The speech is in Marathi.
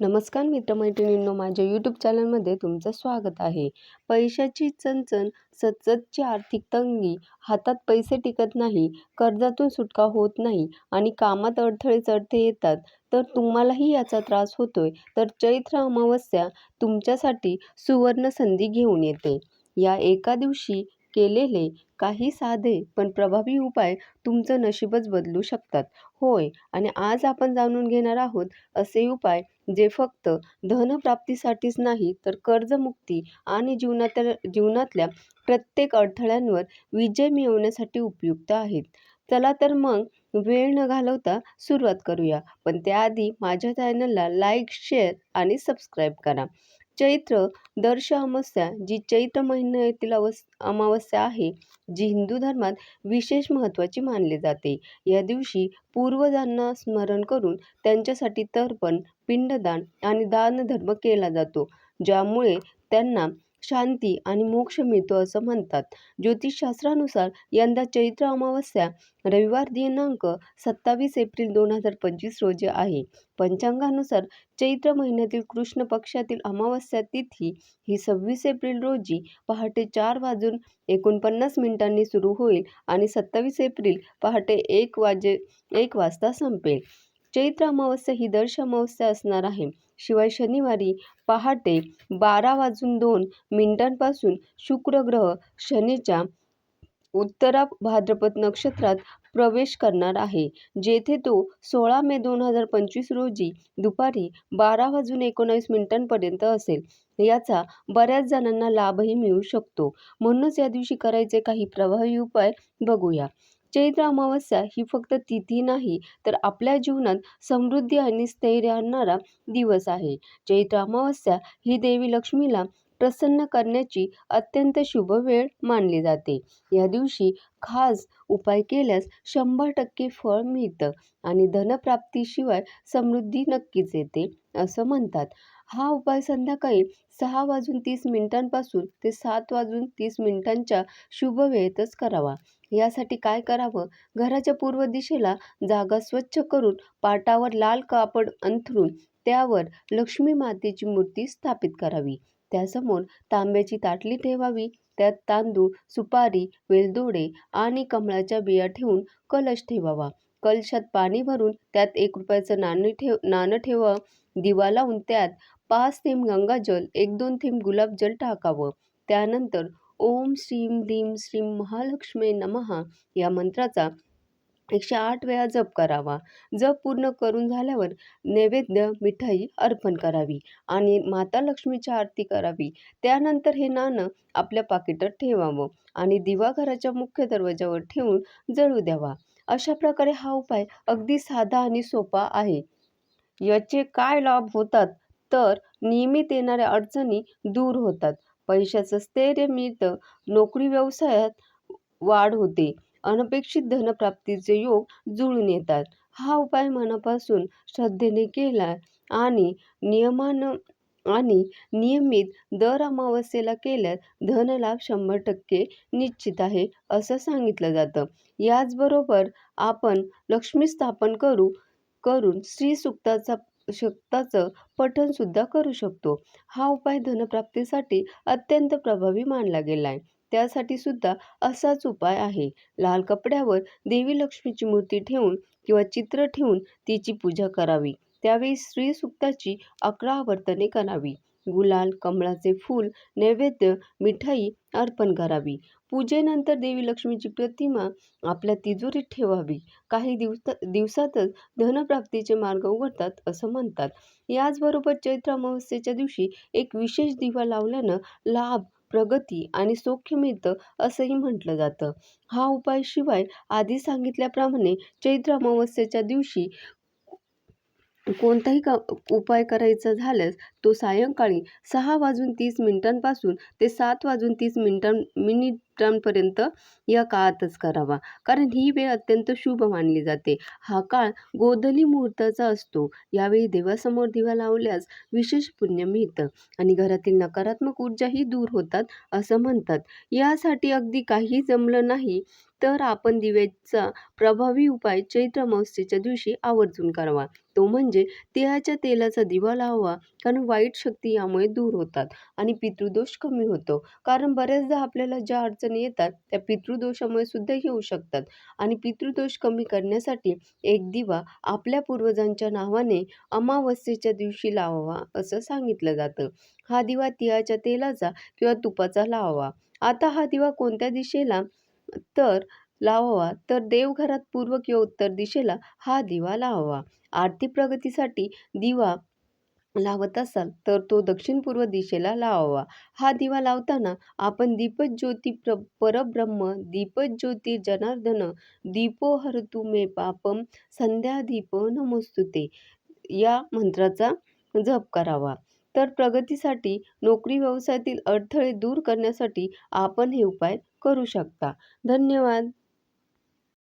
नमस्कार मित्रमैत्रिणींनो माझ्या यूट्यूब चॅनलमध्ये तुमचं स्वागत आहे. पैशाची चणचण सततची आर्थिक तंगी हातात पैसे टिकत नाही कर्जातून सुटका होत नाही आणि कामात अडथळे चढते येतात. तर तुम्हालाही याचा त्रास होतोय तर चैत्र अमावस्या तुमच्यासाठी सुवर्ण संधी घेऊन येते. या एका दिवशी केलेले काही साधे पण प्रभावी उपाय तुमचं नशीबच बदलू शकतात. होय आणि आज आपण जाणून घेणार आहोत असे उपाय जे फक्त धनप्राप्तीसाठीच नाही तर कर्जमुक्ती आणि जीवनातल्या जीवनातल्या प्रत्येक अडथळ्यांवर विजय मिळवण्यासाठी उपयुक्त आहेत. चला तर मग वेळ न घालवता सुरुवात करूया. पण त्याआधी माझ्या चॅनलला लाईक शेअर आणि सबस्क्राईब करा. चैत्र दर्श अमावस्या जी चैत्र महिन्यातील अवस अमावस्या आहे जी हिंदू धर्मात विशेष महत्त्वाची मानली जाते. या दिवशी पूर्वजांना स्मरण करून त्यांच्यासाठी तर्पण पिंडदान आणि दानधर्म केला जातो ज्यामुळे त्यांना शांती आणि मोक्ष मिळतो असं म्हणतात. ज्योतिषशास्त्रानुसार यंदा चैत्र अमावस्या रविवार दिनांक सत्तावीस एप्रिल दोन हजार पंचवीस रोजी आहे. पंचांगानुसार चैत्र महिन्यातील कृष्ण पक्षातील अमावस्या तिथी ही सव्वीस एप्रिल रोजी पहाटे चार वाजून एकोणपन्नास मिनिटांनी सुरू होईल आणि सत्तावीस एप्रिल पहाटे एक वाजे एक वाजता संपेल. चैत्र अमावस्या ही दर्श अमावस्या असणार आहे. शिवाय शनिवारी पहाटे बारा वाजून दोन मिनिटांपासून शुक्र ग्रह शनीच्या उत्तरा भाद्रपद नक्षत्रात प्रवेश करणार आहे जेथे तो सोळा मे दोन हजार पंचवीस रोजी दुपारी बारा वाजून एकोणावीस मिनिटांपर्यंत असेल. याचा बऱ्याच जणांना लाभही मिळू शकतो. म्हणूनच या दिवशी करायचे काही प्रभावी उपाय बघूया. चैत्र अमावस्या ही फक्त तिथी नाही तर आपल्या जीवनात समृद्धी आणि स्थैर्य आणणारा दिवस आहे. चैत्र अमावस्या ही देवी लक्ष्मीला प्रसन्न करण्याची अत्यंत शुभ वेळ मानली जाते. या दिवशी खास उपाय केल्यास शंभर टक्के फळ मिळतं आणि धनप्राप्तीशिवाय समृद्धी नक्कीच येते असं म्हणतात. हा उपाय संध्याकाळी सहा वाजून तीस मिनिटांपासून ते सात वाजून तीस मिनिटांच्या शुभ वेळेतच करावा. यासाठी काय करावं? घराच्या पूर्व दिशेला जागा स्वच्छ करून पाटावर लाल कापड अंथरून त्यावर लक्ष्मी मातेची मूर्ती स्थापित करावी. त्यासमोर तांब्याची ताटली ठेवावी. त्यात तांदूळ सुपारी वेलदोडे आणि कमळाच्या बिया ठेवून कलश ठेवावा. कलशात पाणी भरून त्यात एक रुपयाचं नाणं ठेव नाणं ठेवा. दिवा लावून त्यात पाच थेंब गंगाजल एक दोन थेंब गुलाबजल टाकावं. त्यानंतर ओम श्रीम ह्रीम श्रीम महालक्ष्मी नमहा या मंत्राचा एकशे आठ वेळा जप करावा. जप पूर्ण करून झाल्यावर नैवेद्य मिठाई अर्पण करावी आणि माता लक्ष्मीची आरती करावी. त्यानंतर हे नाणं आपल्या पाकिटात ठेवावं आणि दिवा घराच्या मुख्य दरवाजावर ठेवून जळू द्यावा. अशा प्रकारे हा उपाय अगदी साधा आणि सोपा आहे. याचे काय लाभ होतात? तर नियमित येणाऱ्या अडचणी दूर होतात. पैशाचं स्थैर्य मिळतं. नोकरी व्यवसायात वाढ होते. अनपेक्षित धनप्राप्तीचे योग जुळून येतात. हा उपाय मनापासून श्रद्धेने केला आणि नियमानं आणि नियमित दर अमावस्येला केल्यास धनलाभ शंभर टक्के निश्चित आहे असं सांगितलं जातं. याचबरोबर आपण लक्ष्मी स्थापन करू करून श्री शकताचं पठणसुद्धा करू शकतो. हा उपाय धनप्राप्तीसाठी अत्यंत प्रभावी मानला गेला आहे त्यासाठी सुद्धा असाच उपाय आहे. लाल कपड्यावर देवी लक्ष्मीची मूर्ती ठेवून किंवा चित्र ठेवून तिची पूजा करावी. त्यावेळी स्त्री सुक्ताची अकरा आवर्तने करावी. गुलाल कमळाचे फूल नैवेद्य मिठाई अर्पण करावी. पूजेनंतर देवी लक्ष्मीची प्रतिमा आपल्या तिजोरीत ठेवावी. काही दिवस दिवसातच धनप्राप्तीचे मार्ग उघडतात असं म्हणतात. याचबरोबर चैत्र अमावस्येच्या दिवशी एक विशेष दिवा लावल्यानं लाभ प्रगती आणि सौख्य मिळतं असंही म्हटलं जातं. हा उपाय शिवाय आधी सांगितल्याप्रमाणे चैत्र अमावस्येच्या दिवशी कोणताही क उपाय करायचा झाल्यास तो सायंकाळी सहा वाजून तीस मिनिटांपासून ते सात वाजून तीस मिनिटां मिनिट मित्रांपर्यंत या काळातच करावा. कारण ही वेळ अत्यंत शुभ मानली जाते. हा काळ गोधली मुहूर्ताचा असतो. यावेळी देवासमोर दिवा लावल्यास विशेष पुण्य मिळतं आणि घरातील नकारात्मक ऊर्जाही दूर होतात असं म्हणतात. यासाठी अगदी काही जमलं नाही तर आपण दिव्याचा प्रभावी उपाय चैत्र अमावस्येच्या दिवशी आवर्जून करावा. तो म्हणजे तिळाच्या तेलाचा दिवा लावावा कारण वाईट शक्ती यामुळे दूर होतात आणि पितृदोष कमी होतो. कारण बऱ्याचदा आपल्याला ज्या अडचणी येतात त्या पितृदोषामुळे सुद्धा येऊ शकतात. आणि पितृदोष कमी करण्यासाठी एक दिवा आपल्या पूर्वजांच्या नावाने अमावस्येच्या दिवशी लावावा असं सांगितलं जातं. हा दिवा तिळाच्या तेलाचा किंवा तुपाचा लावावा. आता हा दिवा कोणत्या दिशेला तर लावावा तर देवघरात पूर्व किंवा उत्तर दिशेला हा दिवा लावावा. आर्थिक प्रगतीसाठी दिवा लावत असाल तर तो दक्षिण पूर्व दिशेला लावावा. हा दिवा लावताना आपण दीपज्योती प्र परब्रह्म दीपज्योती जनार्दन दीपो मे पापम संध्या दीप नमोस्तुते या मंत्राचा जप करावा. तर प्रगतीसाठी नोकरी व्यवसायातील अडथळे दूर करण्यासाठी आपण हे उपाय करू शकता. धन्यवाद.